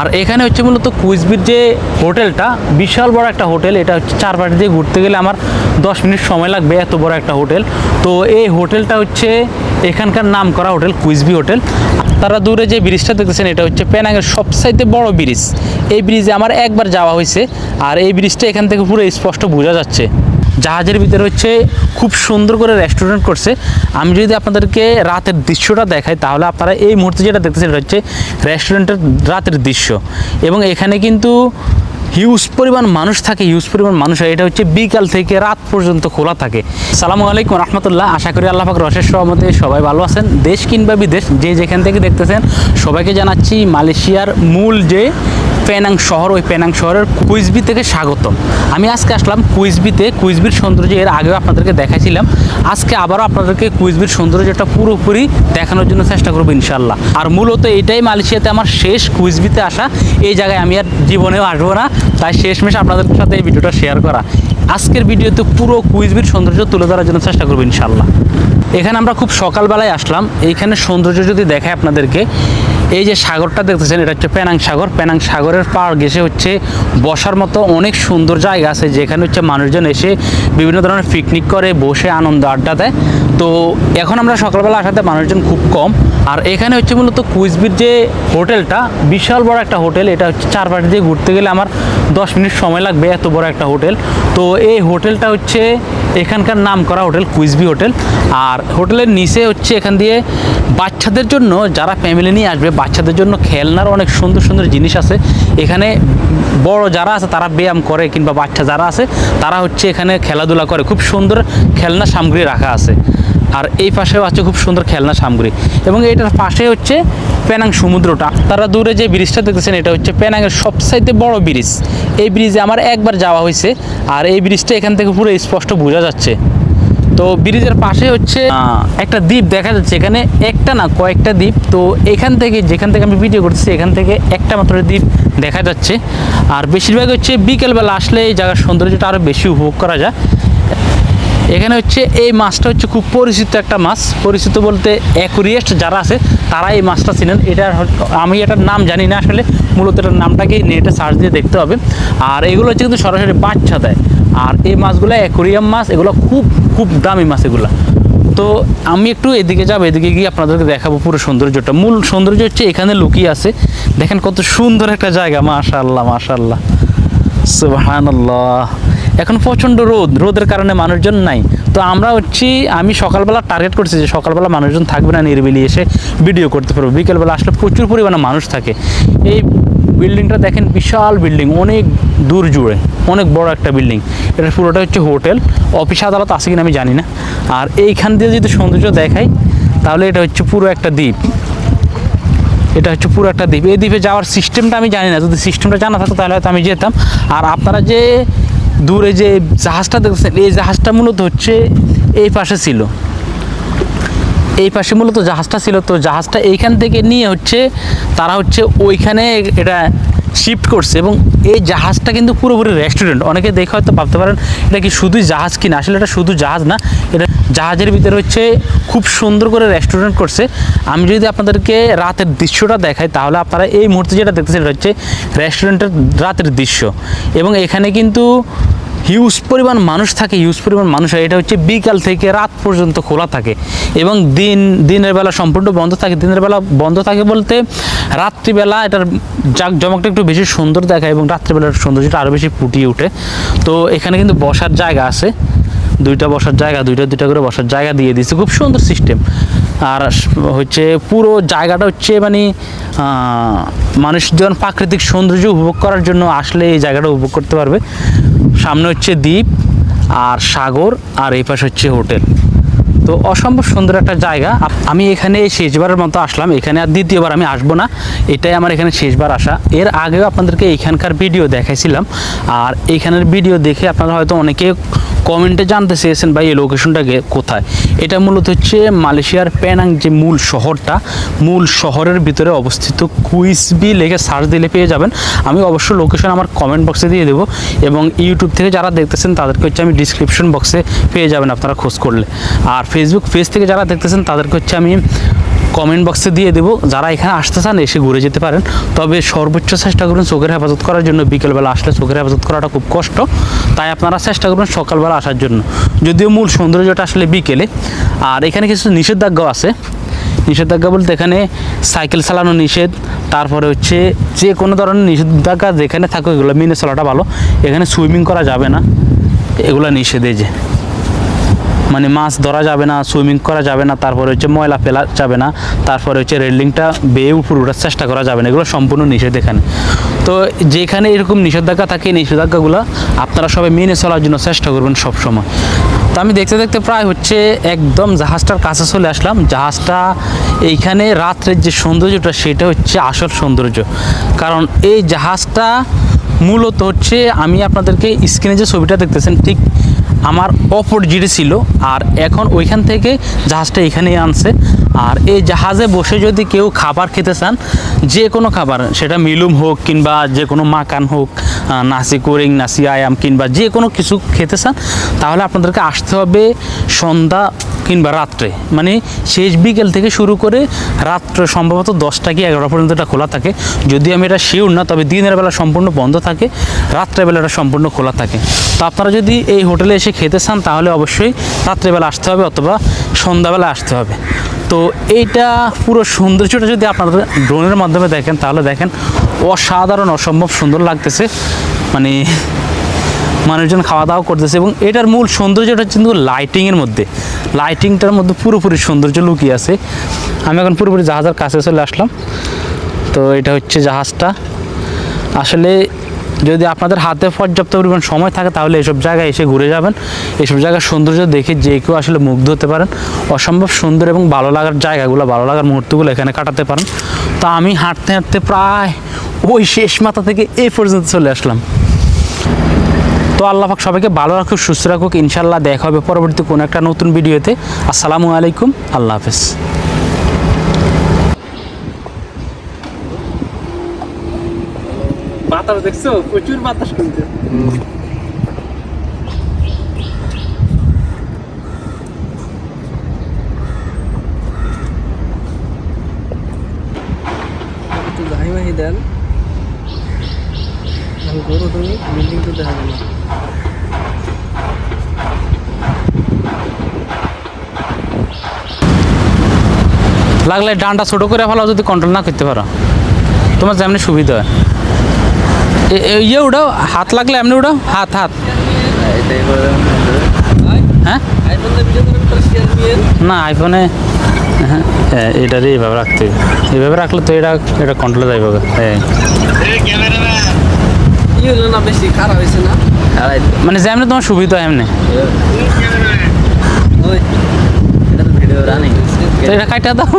আর এখানে হচ্ছে মূলত কুইজবির যে হোটেলটা, বিশাল বড় একটা হোটেল। এটা হচ্ছে চারপাশ দিয়ে ঘুরতে গেলে আমার দশ মিনিট সময় লাগবে, এত বড় একটা হোটেল। তো এই হোটেলটা হচ্ছে এখানকার নাম করা হোটেল, কুইজবি হোটেল। তারা দূরে যে ব্রিজটা দেখতেছেন, এটা হচ্ছে পেনাঙের সবচাইতে বড় ব্রিজ এই ব্রিজে আমার একবার যাওয়া হয়েছে, আর এই ব্রিজটা এখান থেকে পুরো স্পষ্ট বোঝা যাচ্ছে। জাহাজের ভিতরে হচ্ছে খুব সুন্দর করে রেস্টুরেন্ট করছে। আমি যদি আপনাদেরকে রাতের দৃশ্যটা দেখাই, তাহলে আপনারা এই মুহূর্তে যেটা দেখতেছেন, এটা হচ্ছে রেস্টুরেন্টের রাতের দৃশ্য। এবং এখানে কিন্তু হিউজ পরিমাণ মানুষ থাকে হিউজ পরিমাণ মানুষ হয়। এটা হচ্ছে বিকাল থেকে রাত পর্যন্ত খোলা থাকে। সালামু আলাইকুম রহমতুল্লাহ। আশা করি আল্লাহ পাক রসের সহমতে সবাই ভালো আছেন। দেশ কিংবা বিদেশ, যে যেখান থেকে দেখতেছেন, সবাইকে জানাচ্ছি মালয়েশিয়ার মূল যে পেনাং শহর, ওই পেনাং শহরের কুইজবি থেকে স্বাগতম। আমি আজকে আসলাম কুইজবিতে, কুইজবির সৌন্দর্য এর আগেও আপনাদেরকে দেখাইছিলাম। আজকে আবারও আপনাদেরকে কুইজবির সৌন্দর্যটা পুরোপুরি দেখানোর জন্য চেষ্টা করব ইনশাল্লাহ আর মূলত এটাই মালয়েশিয়াতে আমার শেষ কুইজবিতে আসা। এই জায়গায় আমি আর জীবনেও আসব না, তাই শেষমেশ আপনাদের সাথে এই ভিডিওটা শেয়ার করা। আজকের ভিডিওতে পুরো কুইজবির সৌন্দর্য তুলে ধরার জন্য চেষ্টা করব ইনশাল্লাহ এখানে আমরা খুব সকালবেলায় আসলাম। এইখানে সৌন্দর্য যদি দেখায় আপনাদেরকে, এই যে সাগরটা দেখতেছেন, এটা হচ্ছে প্যানাং সাগর। প্যানাং সাগরের পাড় ঘেসে হচ্ছে বসার মতো অনেক সুন্দর জায়গা আছে, যেখানে হচ্ছে মানুষজন এসে বিভিন্ন ধরনের পিকনিক করে, বসে আনন্দ আড্ডা দেয়। তো এখন আমরা সকালবেলা আসাতে মানুষজন খুব কম। আর এখানে হচ্ছে মূলত কুইজবির যে হোটেলটা, বিশাল বড় একটা হোটেল। এটা হচ্ছে চারপাশে দিয়ে ঘুরতে গেলে আমার দশ মিনিট সময় লাগবে এত বড় একটা হোটেল। তো এই হোটেলটা হচ্ছে এখানকার নাম করা হোটেল, কুইজবি হোটেল। আর হোটেলের নিচে হচ্ছে এখান দিয়ে বাচ্চাদের জন্য যারা ফ্যামিলি নিয়ে আসবে, বাচ্চাদের জন্য খেলনার অনেক সুন্দর সুন্দর জিনিস আছে। এখানে বড় যারা আছে তারা ব্যায়াম করে, কিংবা বাচ্চা যারা আছে তারা হচ্ছে এখানে খেলাধুলা করে। খুব সুন্দর খেলনা সামগ্রী রাখা আছে। আর এই পাশেও আছে খুব সুন্দর খেলনা সামগ্রী। এবং এটার পাশে হচ্ছে পেনাং সমুদ্রটা। তারা দূরে যে ব্রিজটা দেখতেছেন, এটা হচ্ছে পেনাংয়ের সবচাইতে বড় ব্রিজ এই ব্রিজে আমার একবার যাওয়া হয়েছে, আর এই ব্রিজটা এখান থেকে পুরো স্পষ্ট বোঝা যাচ্ছে। তো ব্রিজের পাশে হচ্ছে একটা দ্বীপ দেখা যাচ্ছে। এখানে একটা না কয়েকটা দ্বীপ। তো এখান থেকে যেখান থেকে আমি ভিডিও করতেছি এখান থেকে একটা মাত্র দ্বীপ দেখা যাচ্ছে। আর বেশিরভাগ হচ্ছে বিকেলবেলা আসলে এই জায়গার সৌন্দর্যটা আরও বেশি উপভোগ করা যায়। এখানে হচ্ছে এই মাছটা হচ্ছে খুব পরিচিত একটা মাছ। পরিচিত বলতে অ্যাকুরিয়েস্ট যারা আছে তারা এই মাছটা চিনেন। এটার হয়তো- আমি এটার নাম জানি না আসলে। মূলত এটার নামটাকে নেটে সার্চ দিয়ে দেখতে হবে। আর এগুলো হচ্ছে কিন্তু সরাসরি বাচ্চা দেয়। আর এই মাছগুলো অ্যাকুরিয়াম মাছ এগুলো খুব খুব দামি মাছ এগুলো। তো আমি একটু এদিকে যাব, এদিকে গিয়ে আপনাদেরকে দেখাবো পুরো সৌন্দর্যটা। মূল সৌন্দর্য হচ্ছে এখানে লুকিয়ে আছে। দেখেন কত সুন্দর একটা জায়গা মাশাল্লাহ মাশাল্লাহ সুবহানাল্লাহ। এখন প্রচণ্ড রোদ, রোদের কারণে মানুষজন নাই। তো আমরা হচ্ছি, আমি সকালবেলা টার্গেট করছি যে সকালবেলা মানুষজন থাকবে না নিরিবিলি এসে ভিডিও করতে পারব। বিকেলবেলা আসলে প্রচুর পরিমাণে মানুষ থাকে। এই বিল্ডিংটা দেখেন বিশাল বিল্ডিং, অনেক দূর জুড়ে, অনেক বড় একটা বিল্ডিং। এটা পুরোটা হচ্ছে হোটেল, অফিস আদালত আছে কিনা আমি জানি না। আর এইখান দিয়ে যদি সৌন্দর্য দেখাই, তাহলে এটা হচ্ছে পুরো একটা দ্বীপ। এটা হচ্ছে পুরো একটা দ্বীপ। এই দ্বীপে যাওয়ার সিস্টেমটা আমি জানি না। যদি সিস্টেমটা জানা থাকতো, তাহলে হয়তো আমি যেতাম। আর আপনারা যে দূরে যে জাহাজটা দেখছেন এই জাহাজটা মূলত হচ্ছে এই পাশে ছিল। এই পাশে মূলত জাহাজটা ছিল। তো জাহাজটা এইখান থেকে নিয়ে হচ্ছে, তারা হচ্ছে ওইখানে এটা শিফট করছে এবং এই জাহাজটা কিন্তু পুরোপুরি রেস্টুরেন্ট অনেকে দেখে হয়তো ভাবতে পারেন, এটা কি শুধুই জাহাজ কিনা আসলে এটা শুধু জাহাজ না, এটা জাহাজের ভিতরে হচ্ছে খুব সুন্দর করে রেস্টুরেন্ট করছে। আমি যদি আপনাদেরকে রাতের দৃশ্যটা দেখাই, তাহলে আপনারা এই মুহূর্তে যেটা দেখতেছেন, এটা হচ্ছে রেস্টুরেন্টের রাতের দৃশ্য। এবং এখানে কিন্তু হিউজ পরিমাণ মানুষ থাকে হিউজ পরিমাণ মানুষ হয়। এটা হচ্ছে বিকাল থেকে রাত পর্যন্ত খোলা থাকে। এবং দিন, দিনের বেলা সম্পূর্ণ বন্ধ থাকে। দিনের বেলা বন্ধ থাকে বলতে রাত্রিবেলা এটার জাক জমকটা একটু বেশি সুন্দর দেখায় এবং রাত্রিবেলার সৌন্দর্যটা আরও বেশি ফুটিয়ে ওঠে। তো এখানে কিন্তু বসার জায়গা আছে। দুইটা বসার জায়গা, দুইটা দুইটা করে বসার জায়গা দিয়ে দিয়েছে। খুব সুন্দর সিস্টেম আর হচ্ছে পুরো জায়গাটা হচ্ছে মানে মানুষজন প্রাকৃতিক সৌন্দর্য উপভোগ করার জন্য আসলে এই জায়গাটা উপভোগ করতে পারবে। সামনে হচ্ছে দ্বীপ আর সাগর আর এই পাশে হচ্ছে হোটেল। তো অসম্ভব সুন্দর একটা জায়গা। আমি এখানে এই শেষবারের মতো আসলাম। এখানে আর দ্বিতীয়বার আমি আসব না। এটাই আমার এখানে শেষবার আসা। এর আগেও আপনাদেরকে এইখানকার ভিডিও দেখাইছিলাম। আর এইখানের ভিডিও দেখে আপনারা হয়তো অনেকে কমেন্টে জানতে চেয়েছেন, ভাই, এই লোকেশনটা কোথায়? এটা মূলত হচ্ছে মালয়েশিয়ার প্যানাং যে মূল শহরটা, মূল শহরের ভিতরে অবস্থিত কুইসবি লেগে সার্চ দিলে পেয়ে যাবেন। আমি অবশ্য লোকেশন আমার কমেন্ট বক্সে দিয়ে দেবো এবং ইউটিউব থেকে যারা দেখতেছেন, তাদেরকে হচ্ছে আমি ডিসক্রিপশন বক্সে পেয়ে যাবেন আপনারা খোঁজ করলে। আর ফেসবুক পেজ থেকে যারা দেখতেছেন, তাদেরকে হচ্ছে আমি কমেন্ট বক্সে দিয়ে দেবো। যারা এখানে আসতে চান, এসে ঘুরে যেতে পারেন। তবে সর্বোচ্চ চেষ্টা করুন চোখের হেফাজত করার জন্য। বিকেলবেলা আসলে চোখের হেফাজত করাটা খুব কষ্ট। তাই আপনারা চেষ্টা করবেন সকালবেলা আসার জন্য। যদিও মূল সৌন্দর্যটা আসলে বিকেলে। আর এখানে কিছু নিষেধাজ্ঞাও আছে। নিষেধাজ্ঞা বলতে এখানে সাইকেল চালানো নিষেধ, তারপরে হচ্ছে যে কোনো ধরনের নিষেধাজ্ঞা যেখানে থাকে এগুলো মেনে চলাটা ভালো। এখানে সুইমিং করা যাবে না। এগুলো নিষেধে যে। মানে মাছ ধরা যাবে না সুইমিং করা যাবে না, তারপরে হচ্ছে ময়লা ফেলা যাবে না, তারপরে হচ্ছে রেলিংটা বেয়ে উপর ওঠার চেষ্টা করা যাবে না, এগুলো সম্পূর্ণ নিষেধ এখানে। তো যেখানে এরকম নিষেধাজ্ঞা থাকে নিষেধাজ্ঞাগুলো আপনারা সবাই মেনে চলার জন্য চেষ্টা করবেন সবসময়। তো আমি দেখতে দেখতে প্রায় হচ্ছে একদম জাহাজটার কাছে চলে আসলাম। জাহাজটা এইখানে রাত্রের যে সৌন্দর্যটা, সেটা হচ্ছে আসল সৌন্দর্য। কারণ এই জাহাজটা মূলত হচ্ছে, আমি আপনাদেরকে স্ক্রিনে যে ছবিটা দেখতেছেন, ঠিক আমার অপর অপোজিটে ছিল, আর এখন ওইখান থেকে জাহাজটা এখানেই আনছে। আর এই জাহাজে বসে যদি কেউ খাবার খেতে চান, যে কোনো খাবার, সেটা মিলুম হোক কিংবা যে কোনো মাকান হোক নাসি কোরিং, নাসি আয়াম, কিংবা যে কোনো কিছু খেতে চান, তাহলে আপনাদেরকে আসতে হবে সন্ধ্যা কিংবা রাত্রে। মানে শেষ বিকেল থেকে শুরু করে রাত্রে সম্ভবত দশটা কি এগারোটা পর্যন্ত এটা খোলা থাকে। যদি আমি এটা শিওর না, তবে দিনের বেলা সম্পূর্ণ বন্ধ থাকে রাত্রেবেলা এটা সম্পূর্ণ খোলা থাকে। তো আপনারা যদি এই হোটেলে এসে খেতে চান, তাহলে অবশ্যই রাত্রেবেলা আসতে হবে অথবা সন্ধ্যাবেলা আসতে হবে। তো এইটা পুরো সৌন্দর্যটা যদি আপনারা ড্রোনের মাধ্যমে দেখেন, তাহলে দেখেন অসাধারণ, অসম্ভব সুন্দর লাগতেছে। মানে মানুষজন খাওয়া দাওয়া করতেছে এবং এটার মূল সৌন্দর্যটা কিন্তু লাইটিংয়ের মধ্যে। লাইটিংটার মধ্যে পুরোপুরি সৌন্দর্য লুকিয়ে আছে। আমি এখন পুরোপুরি জাহাজের কাছে চলে আসলাম। তো এটা হচ্ছে জাহাজটা। আসলে যদি আপনাদের হাতে পর্যাপ্ত পরিমাণ সময় থাকে তাহলে এসব জায়গায় এসে ঘুরে যাবেন। এসব জায়গার সৌন্দর্য দেখে যে কেউ আসলে মুগ্ধ হতে পারেন। অসম্ভব সুন্দর এবং ভালো লাগার জায়গাগুলো, ভালো লাগার মুহূর্তগুলো এখানে কাটাতে পারেন। তো আমি হাঁটতে হাঁটতে প্রায় ওই শেষ মাথা থেকে এই পর্যন্ত চলে আসলাম। তো আল্লাহ পাক সবাইকে ভালো রাখুক সুস্থ রাখুক। ইনশাল্লাহ দেখা হবে পরবর্তী কোনো একটা নতুন ভিডিওতে। আসসালামু আলাইকুম আল্লাহ হাফেজ। বাতাস দেখছ? প্রচুর বাতাস কিন্তু মাহি দেন তুমি বিল্ডিং তো দেখা গেল লাগলে ডানটা ছোট করে ফেলো যদি কন্ট্রোল না করতে পারো। তোমার যেমনি সুবিধা হয়। ইয়ে উঠাও হাত লাগলে এমনি উঠাও হাত হাত। হ্যাঁ? আইফোন দিয়ে ভিডিও করে করে শেয়ার দিয়ে না আইফোনে হ্যাঁ হ্যাঁ, এটারই এইভাবে রাখতে হবে। এইভাবে রাখলে তো এটা এটা কন্ট্রোলে যাইব হ্যাঁ হলো না বেশি খারাপ হয়েছে না? মানে যেমনি তোমার সুবিধা এমনি। এটা কাটা দাও।